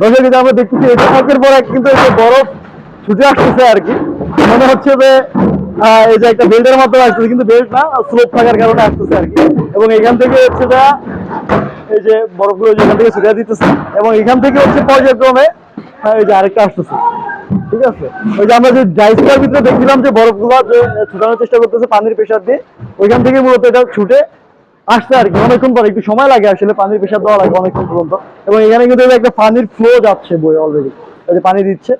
দর্শক আমরা দেখতেছি কিন্তু বরফ ছুটে আসতেছে আর কি। মনে হচ্ছে যে এই যে একটা বেল্টের মাধ্যমে আসতেছে, কিন্তু বেল্ট না স্লোপ থাকার কারণে আসতেছে আর কি। এবং এখান থেকে হচ্ছে এই যে বরফগুলো যেখান থেকে ছুটে দিতেছে, এবং এখান থেকে হচ্ছে পর্যায়ক্রমে এই যে আরেকটা আসতেছে। ঠিক আছে? ওই যে আমরা যে জাইসকার ভিতরে দেখছিলাম যে বরফগুলো ছুটানোর চেষ্টা করতেছে পানির প্রেশার দিয়ে, ওইখান থেকে মূলত এটা ছুটে আসছে আর কি, অনেকক্ষণ পরে, একটু সময় লাগে আসলে, পানির প্রেশার দেওয়া লাগে অনেকক্ষণ পর্যন্ত। এবং এখানে কিন্তু একটা পানির ফ্লো যাচ্ছে বই অলরেডি যে পানি দিচ্ছে।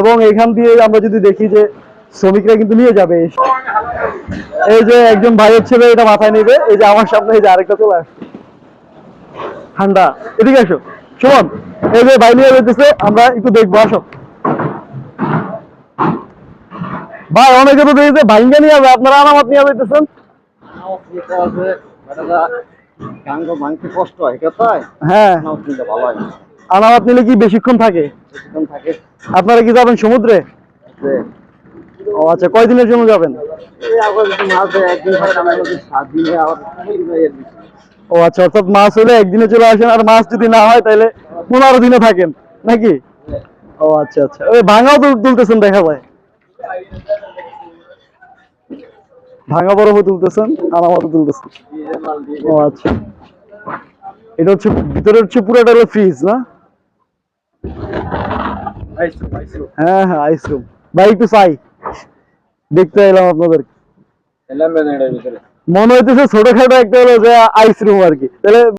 এবং এখান দিয়ে আমরা যদি দেখি যে শ্রমিকরা কিন্তু নিয়ে যাবে এই যে একজন ভাইয়ের ছেলে এটা মাথায় নেবে, এই যে আমার সামনে এই যে আরেকটা চলে আসছে। ঠান্ডা, এদিকে আসো। শোন এই যে ভাই নিয়ে যেতেছে আমরা একটু দেখব, আসো। ভাই, অনেকে তো দেখেছে, ভাইঙ্গা নিয়ে যাবে, আপনারা আনামত নিয়ে যেতেছেন কষ্ট হয় হ্যাঁ। হয় আনামত নিলে কি বেশিক্ষণ থাকে? থাকে। আপনারা কি যাবেন সমুদ্রে? ও আচ্ছা কয়দিনের জন্য যাবেন। ও আচ্ছা অর্থাৎ মাছ হলে একদিনে চলে আসেন আর মাছ যদি না হয় তাহলে পনেরো দিনে থাকেন নাকি? ও আচ্ছা আচ্ছা। ওই ভাঙাও তুল- তুলতেছেন দেখা যায় ভাঙা বরফও তুলতেছেন আনামতও তুলতেছেন দিয়ে মাল দিয়ে ও আচ্ছা। এটা হচ্ছে ভিতরে হচ্ছে পুরোটা হলো ফ্রিজ না? হ্যাঁ হ্যাঁ আইসক্রিম ভাই একটু চাই। দেখতে এলাম আপনাদের। মনে হইতেছে ছোটখাটো একটা হলো যে আইসক্রিম আর কি। তাহলে